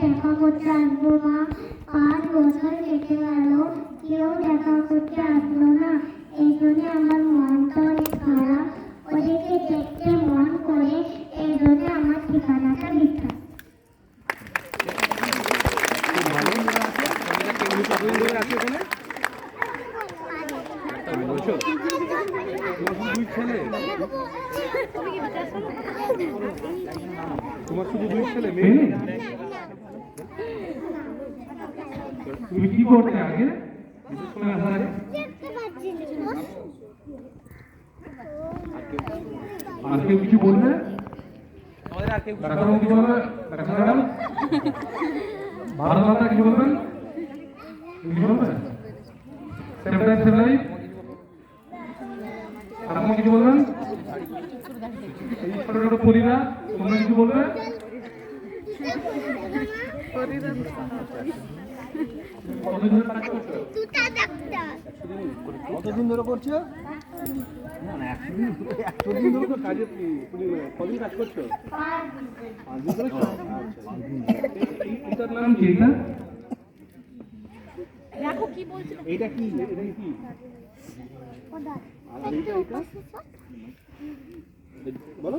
দেখা করতে আসব মা পাঁচ বছর কেটে গেল কেউ দেখা করতে আসলো না। এই জন্য আমার মনটা অনেক খারাপ। ওদেরকে দেখতে মন করে এই জন্য আমার ঠিকানাটা লিখা তোমার শুধু দুই ছেলে মেয়ে? তুমি কি করতে আগে? কেউ কিছু বলবে? ভালো কথা কিছু বলবেন কিছু বলবেন সেফ লাইফ আপনার কিছু বলবেন? এই ছোট ছোট পরিরা তোমরা কিছু বলবে? কতদিন ধরে করছ? একশো দিন ধরে কাজে কদিন কাজ করছ? পাঁচ দিন করেছ? আচ্ছা এই- এটার নাম কি? এটা দেখো কি বলছিল? কি? এটা কি? বলো।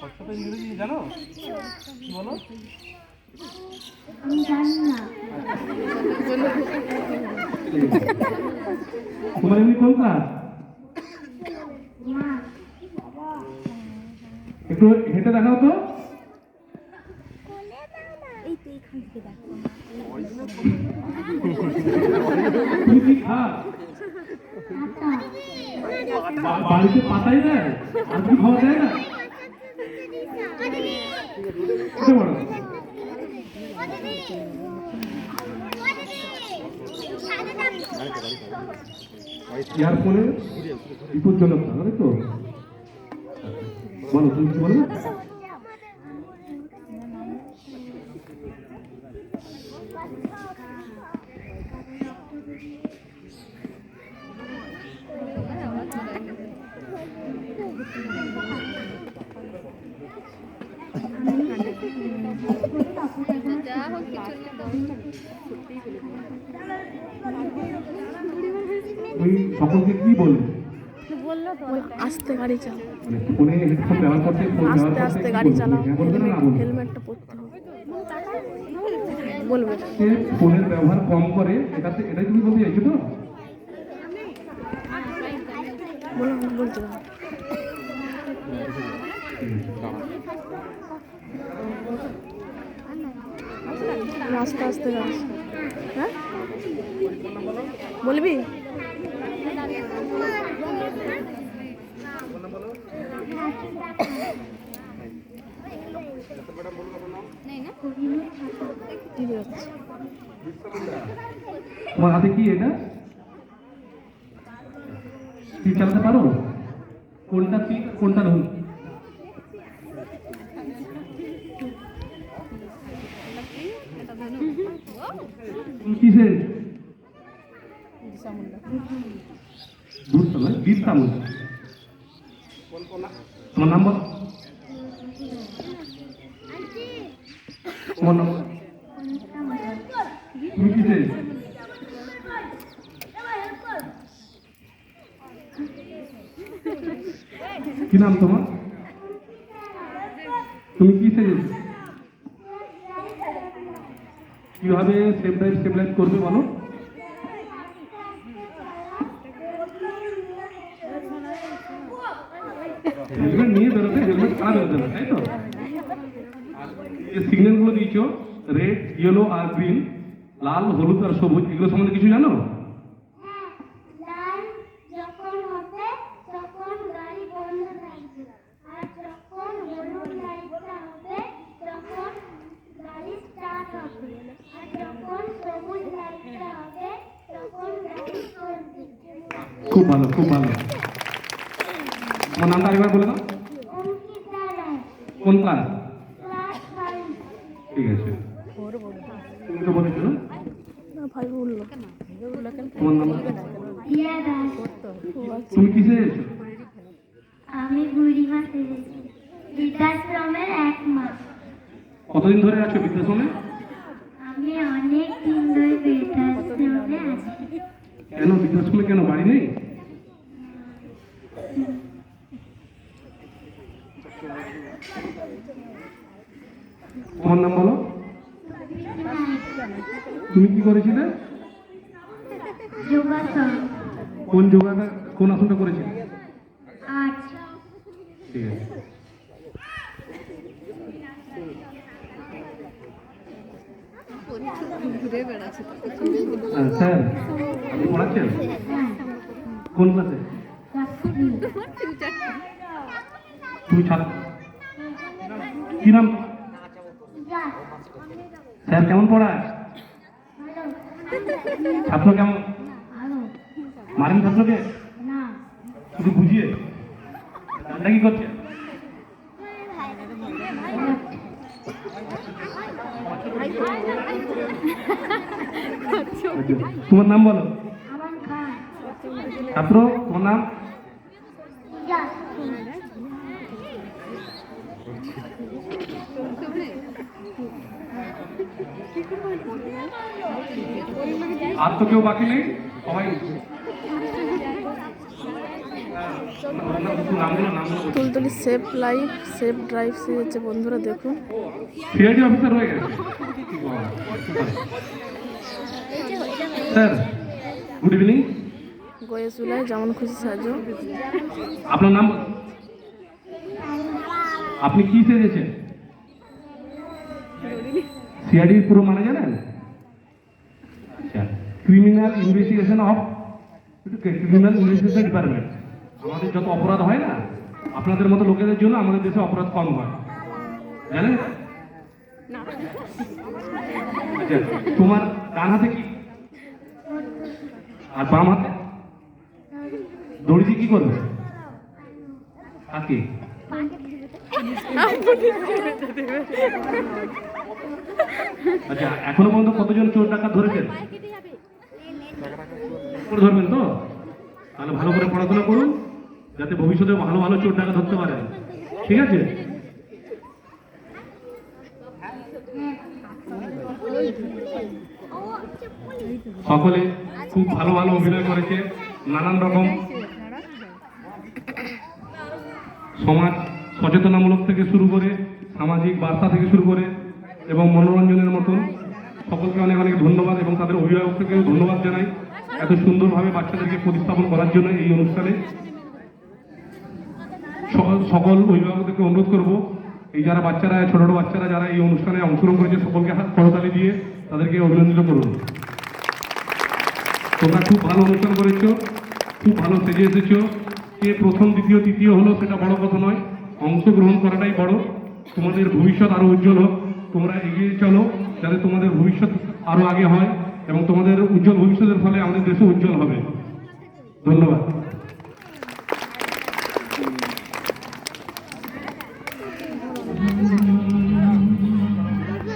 কচ্ছপের ইংরেজি জানো? বলো? আমি জানি না তোমার এমনি কোন একটু হেঁটে দেখাও তো। তুমি কি বা- বাড়িতে পাতাই দেয় খাওয়া যায় না বিপজ্জনক না তো? বলো তুমি কি বলবে? তুমি সকলকে কি বলবে? আস্তে গাড়ি চালাও। মানে ফোনে হেডফোন ব্যবহার করতে ফোন আস্তে আস্তে গাড়ি? চালাও। হ্যাঁ হেলমেটটা পরতে হবে। বলবে সে ফোনের ব্যবহার কম করে এটাতে এটাই তুমি বলতে চাইছো তো? বলো বলতে পারো আস্তে আস্তে হ্যাঁ? বলবি? কি এটা? চালাতে পারো? কোনটা তীর কোনটা ধনুক তুমি কিসের? বুঝতে পারলে বীর তামুল তোমার নাম বলো তোমার। তুমি কি নাম তোমার? তুমি কি কীভাবে সেম টাইম সেম লাইন করবে বলো? হেলমেট নিয়ে বেরোতে হেলমেট ছাড়া বেরোতে না, তাই তো? যে সিগন্যালগুলো দিয়েছ রেড ইয়েলো আর গ্রিন লাল, হলুদ আর সবুজ, এগুলো সম্বন্ধে কিছু জানো? Thank you. খুব ভালো খুব ভালো। তোমার নামটা আরেকবার বলে দাও। কোন ক্লাস ঠিক আছে। তুমি তো বলেছ তুমি আমি বুড়িমা এক মাস কতদিন ধরে আছো বিদ্যাশ্রমে? কেন বৃদ্ধাশ্রমে কেন বাড়ি নেই? তোমার নাম বলো। তুমি কি করেছিলে? কোন যোগাটা কোন আসনটা করেছিলে? ঠিক আছে। ঘুরে বেড়াচ্ছে হ্যাঁ, স্যার আপনি পড়াচ্ছেন হ্যাঁ কোন ক্লাসে তুমি ছাত্র কি নাম স্যার কেমন পড়ায় ছাত্র কেমন মারেন ছাত্রকে শুধু বুঝিয়ে ডান্ডা কি করছে তোমার নাম বলো। ছাত্র তোমার নাম? আর তো কেউ বাকি নেই? সবাই Tultuli safe life safe drive সেজেছে বন্ধুরা দেখুন। সিআইডি অফিসার হয়ে গেছে। স্যার গুড ইভিনিং গয়ে চুলায় যেমন খুশি সাজো। আপনার নাম? আপনি কি সেজেছেন? সিআইডির পুরো মানে জানেন? আচ্ছা criminal investigation of criminal investigation department আমাদের যত অপরাধ হয় না আপনাদের মতো লোকেদের জন্য আমাদের দেশে অপরাধ কম হয়। জানেন? তোমার ডান হাতে কি? আর বাম হাতে? দড়ি দিয়ে কি করবে? কাকে? আচ্ছা এখনও পর্যন্ত কতজন চোর ডাকাত ধরেছেন ধরবেন তো? তাহলে ভালো করে পড়াশোনা করুন, যাতে ভবিষ্যতে ভালো ভালো চোর টাকা ধরতে পারেন। ঠিক আছে? সকলে খুব ভালো ভালো অভিনয় করেছে, নানান রকম সমাজ সচেতনামূলক থেকে শুরু করে, সামাজিক বার্তা থেকে শুরু করে এবং মনোরঞ্জনের মতন সকলকে অনেক অনেক ধন্যবাদ এবং তাদের অভিভাবককেও ধন্যবাদ জানাই এত সুন্দরভাবে বাচ্চাদেরকে প্রতিস্থাপন করার জন্য এই অনুষ্ঠানে। সকল সকল অভিভাবকদেরকে অনুরোধ করব এই যারা বাচ্চারা, ছোট ছোট বাচ্চারা যারা এই অনুষ্ঠানে অংশগ্রহণ করেছে, সকলকে হাত করতালি দিয়ে তাদেরকে অভিনন্দিত করুন। তোমরা খুব ভালো অনুষ্ঠান করেছ, খুব ভালো সেজে এসেছ। কে প্রথম, দ্বিতীয়, তৃতীয় হলো সেটা বড় কথা নয়, অংশগ্রহণ করাটাই বড়। তোমাদের ভবিষ্যৎ আরও উজ্জ্বল হোক। তোমরা এগিয়ে চলো, যাতে তোমাদের ভবিষ্যৎ আরও আগে হয় এবং তোমাদের উজ্জ্বল ভবিষ্যতের ফলে আমাদের দেশও উজ্জ্বল হবে। ধন্যবাদ।